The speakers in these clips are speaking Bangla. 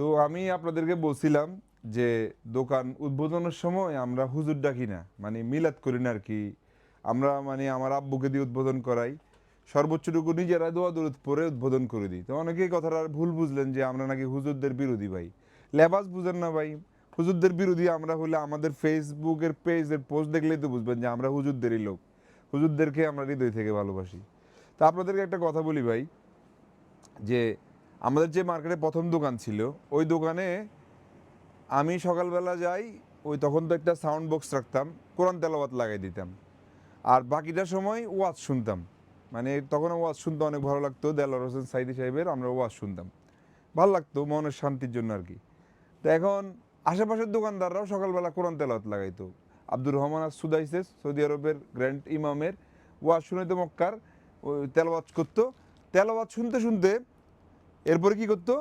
তো আমি আপনাদেরকে বলছিলাম যে দোকান উদ্বোধনের সময় আমরা হুজুর ডাকি না মানে মিলাদ করি না আর কি। আমরা মানে আমার আব্বুকে দিয়ে উদ্বোধন করাই, সর্বোচ্চটুকু নিজেরা দোয়া দরুদ পরে উদ্বোধন করে দিই। তো অনেকেই কথাটা আর ভুল বুঝলেন যে আমরা নাকি হুজুরদের বিরোধী ভাই। লেবাস বুঝেন না ভাই, হুজুরদের বিরোধী আমরা হলে আমাদের ফেসবুকের পেজের পোস্ট দেখলেই তো বুঝবেন যে আমরা হুজুরদেরই লোক। হুজুরদেরকে আমরা হৃদয় থেকে ভালোবাসি। তা আপনাদেরকে একটা কথা বলি ভাই, যে আমাদের যে মার্কেটে প্রথম দোকান ছিল, ওই দোকানে আমি সকালবেলা যাই, ওই তখন তো একটা সাউন্ড বক্স রাখতাম, কোরআন তেলাওয়াত লাগাই দিতাম। আর বাকিটা সময় ওয়াজ শুনতাম। মানে তখন ওয়াজ শুনতে অনেক ভালো লাগতো দেলোয়ার হোসেন সাইদি সাহেবের, আমরা ওয়াজ শুনতাম। ভালো লাগতো, মনের শান্তির জন্য আর কি। তো এখন আশেপাশের দোকানদাররাও সকালবেলা কোরআন তেলাওয়াত লাগাইতো। আব্দুর রহমান আর সুদাইসেস সৌদি আরবের গ্র্যান্ড ইমামের ওয়াজ শুনে তো মক্কার তেলাওয়াত করতো। তেলাওয়াত শুনতে শুনতে এরপরে কি করতো?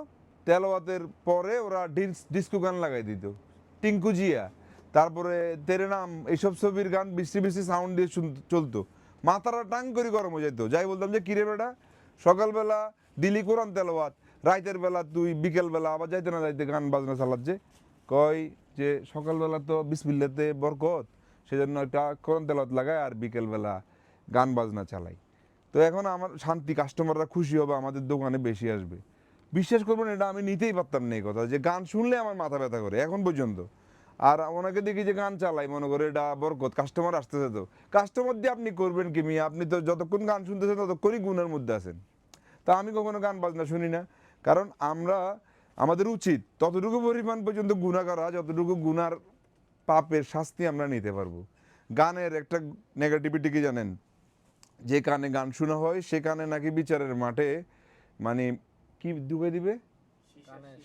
তেলাওয়াতের পরে ওরা ডিস ডিস্কো গান লাগাই দিত। টিঙ্কু জিয়া। তারপরে তেরে নাম এইসব ছবির গান বৃষ্টি বৃষ্টি সাউন্ড দিয়ে চলতো। মাথাটা টাং করে গরম হয়ে যেত যাই বলতাম যে, কিরে বেটা, সকালবেলা দিলি কোরআন তেলাওয়াত, রাইতের বেলা তুই বিকেলবেলা আবার যাইতে না যাইতে গান বাজনা চালাত যে? কয় যে, সকালবেলা তো বিসমিল্লাতে বরকত, সেজন্য একটা কোরআন তেলাওয়াত লাগায় আর বিকেলবেলা গান বাজনা চালাই। তো এখন আমার শান্তি কাস্টমাররা খুশি হবে, আমাদের দোকানে বেশি আসবে। বিশ্বাস করবেন, এটা আমি নিতেই পারতাম না এই কথা। যে গান শুনলে আমার মাথা ব্যথা করে, এখন পর্যন্ত। আর ওনাকে দেখি যে গান চালাই, মনে করে এটা বরকত কাস্টমার আসতেছে তো। কাস্টমার দিয়ে আপনি করবেন কি মিয়া? আপনি তো যতক্ষণ গান শুনতেছেন, ততক্ষণই গুণের মধ্যে আছেন। তা আমি কখনো গান বাজনা শুনি না। কারণ আমরা, আমাদের উচিত ততটুকু পরিমাণ পর্যন্ত গুণা করা যতটুকু গুনার পাপের শাস্তি আমরা নিতে পারব। গানের একটা নেগেটিভিটি কি জানেন? যে কানে গান শোনা হয়, সে কানে নাকি বিচারের মাঠে মানে কি ঢুকে দিবে?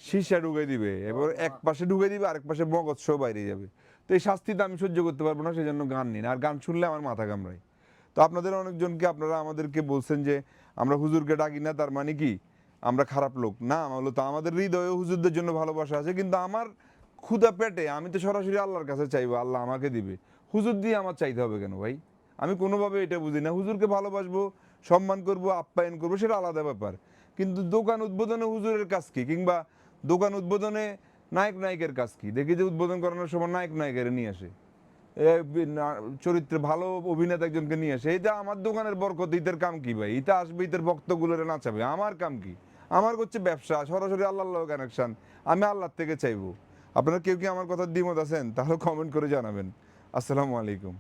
সীসা ঢুকে দিবে এবার এক পাশে ঢুকে দিবে আরেক পাশে মগজ সব বাইরে যাবে। তো এই শাস্তিটা আমি সহ্য করতে পারব না সেজন্য গান নিন। আর গান শুনলে আমার মাথা কামড়ায়। তো আপনাদের অনেকজনকে আপনারা আমাদেরকে বলছেন যে আমরা হুজুরকে ডাকি না তার মানে কি? আমরা খারাপ লোক। না হলো তো আমাদের হৃদয়ে হুজুরদের জন্য ভালোবাসা আছে কিন্তু আমার ক্ষুদা পেটে আমি তো সরাসরি আল্লাহর কাছে চাইব আল্লাহ আমাকে দিবে। হুজুর দিয়ে আমার চাইতে হবে কেন ভাই? আমি কোনোভাবে এটা বুঝি না। হুজুরকে ভালোবাসবো সম্মান করব আপ্যায়ন করব সেটা আলাদা ব্যাপার। কিন্তু দোকান উদ্বোধনে হুজুরের কাজ কি? কিংবা দোকান উদ্বোধনে নায়ক নায়িকের কাজ কি? দেখি যে উদ্বোধন করানোর সময় নায়ক নায়িকের নিয়ে আসে। চরিত্রে ভালো অভিনেতা একজনকে নিয়ে আসে। এটা আমার দোকানের বরকত ইতের কাম কি ভাই? ইটা আসবে ইতের ভক্তগুলোরে নাচাবে। আমার কাম কি? আমার হচ্ছে ব্যবসা, সরাসরি আল্লাহ আল্লাহ কানেকশন আমি আল্লাহর থেকে চাইব। আপনারা কেউ কি আমার কথা দ্বিমত আছেন? তাহলে কমেন্ট করে জানাবেন। আসসালামু আলাইকুম।